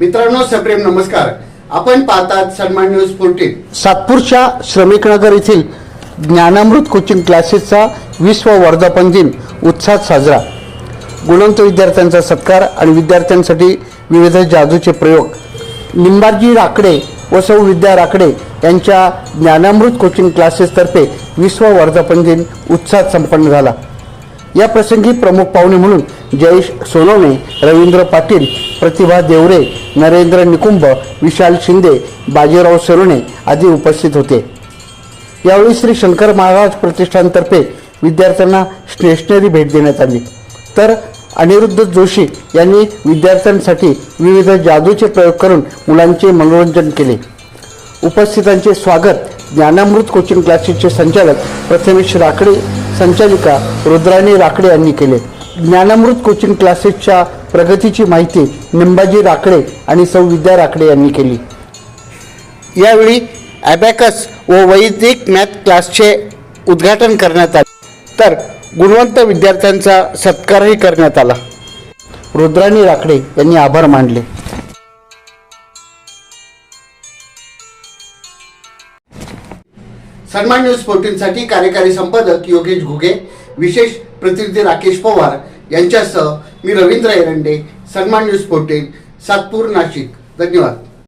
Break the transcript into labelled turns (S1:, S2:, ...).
S1: मित्रांनो सप्रेम नमस्कार. आपण पाहतात सन्मान न्यूज फोर्टीन
S2: सातपूरच्या श्रमिकनगर येथील ज्ञानामृत कोचिंग क्लासेसचा विश्व वर्धापन दिन उत्साहात साजरा. गुणवंत विद्यार्थ्यांचा सत्कार आणि विद्यार्थ्यांसाठी विविध जादूचे प्रयोग. निंबाजी राकडे व सौ विद्या राकडे यांच्या ज्ञानामृत कोचिंग क्लासेसतर्फे विश्व वर्धापन दिन उत्साहात संपन्न झाला. या प्रसंगी प्रमुख पाहुणे म्हणून जयेश सोनवणे रवींद्र पाटील प्रतिभा देवरे नरेंद्र निकुंभ विशाल शिंदे बाजीराव सरोणे आदी उपस्थित होते. यावेळी श्री शंकर महाराज प्रतिष्ठानतर्फे विद्यार्थ्यांना स्टेशनरी भेट देण्यात आली. तर अनिरुद्ध जोशी यांनी विद्यार्थ्यांसाठी विविध जादूचे प्रयोग करून मुलांचे मनोरंजन केले. उपस्थितांचे स्वागत ज्ञानामृत कोचिंग क्लासेसचे संचालक प्रथमेश राकडे संचालिका रुद्राणी राकडे यांनी केले. ज्ञानामृत कोचिंग क्लासेसच्या प्रगतीची माहिती निंबाजी राखडे आणि सौ विद्या राखडे यांनी केली. यावेळी ॲबॅकस व वैदिक मॅथ क्लासचे उद्घाटन करण्यात आले. तर गुणवंत विद्यार्थ्यांचा सत्कारही करण्यात आला. रुद्राणी राखडे यांनी आभार मानले.
S1: सन्मान न्यूज फोर्टीनसाठी कार्यकारी संपादक योगेश घुगे विशेष प्रतिनिधी राकेश पवार यांच्यासह मी रवींद्र एरंडे सन्मान न्यूज फोर्टीन सातपूर नाशिक. धन्यवाद.